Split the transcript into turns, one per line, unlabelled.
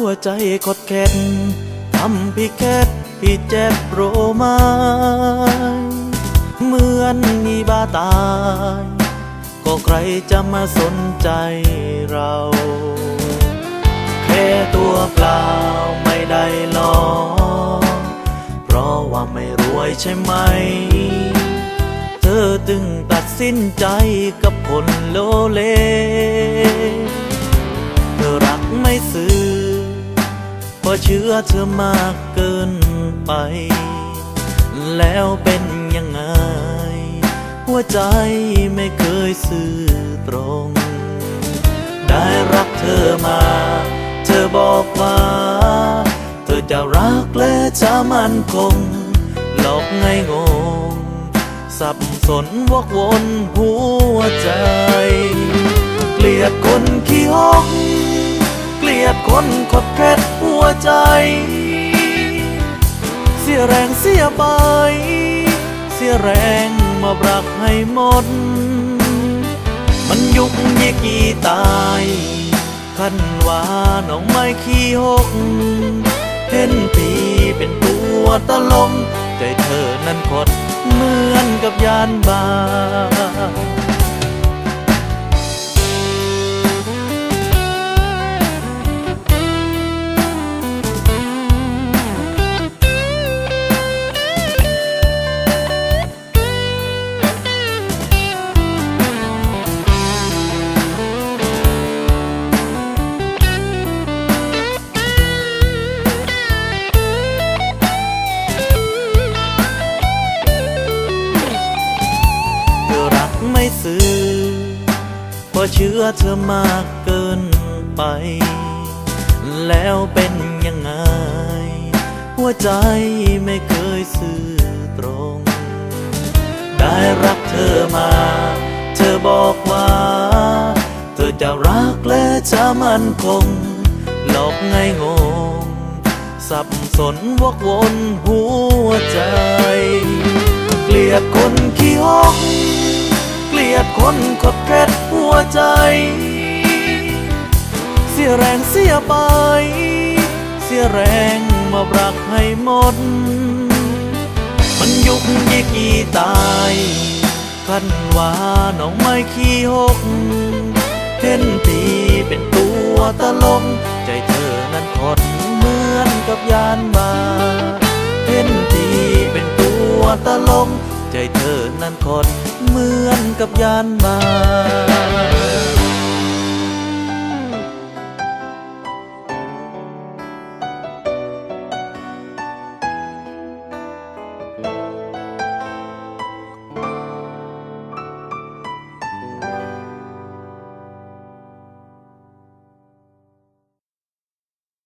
หัวใจคดแค้นทำพี่แคทพี่เจ็บโรมายเหมือนมีบาตาย ก็ใครจะมาสนใจเรา แค่ตัวเปล่าไม่ได้หรอกเพราะว่าไม่รวยใช่ไหม เธอจึงตัดสินใจกับคนโลเล เธอรักไม่ซื้อ ราะเชื่อเธอมากเกินไป แล้วเป็นยังไง หัวใจไม่เคยซื่อตรง ได้รักเธอมา เธอบอกว่า เธอจะรักและจะมั่นคง หลอกไงงง สับสนวกวนหัวใจ เกลียดคนขี้หก ยดคนขดแคดหัวใจ เสียแรงเสียไป เสียแรงมาบรักให้หมด มันยุกยิกีตายคันว่าน้องไม่ขี้หก เห็นพีเป็นตัวตลงใจเธอนั้นคดเหมือนกับยานบา ไม่ซื้อเพราะเชื่อเธอมากเกินไป แล้วเป็นยังไง หัวใจไม่เคยซื่อตรง ได้รักเธอมา เธอบอกว่า เธอจะรักและจะมั่นคง หลอกไงงง สับสนวกวนหัวใจ เกลียดคนขี้หก ยดคนขดแคดหัวใจ เสียแรงเสียไป เสียแรงมาบรักให้หมด มันยุกยิกีตายคันว่าน้องไม่ขี้หกเห็นตีเป็นตัวตลงใจเธอนั้นคดเหมือนกับยานมาเห็นตีเป็นตัวตลงใจเธอนั้นคด เหมือนกับยานมา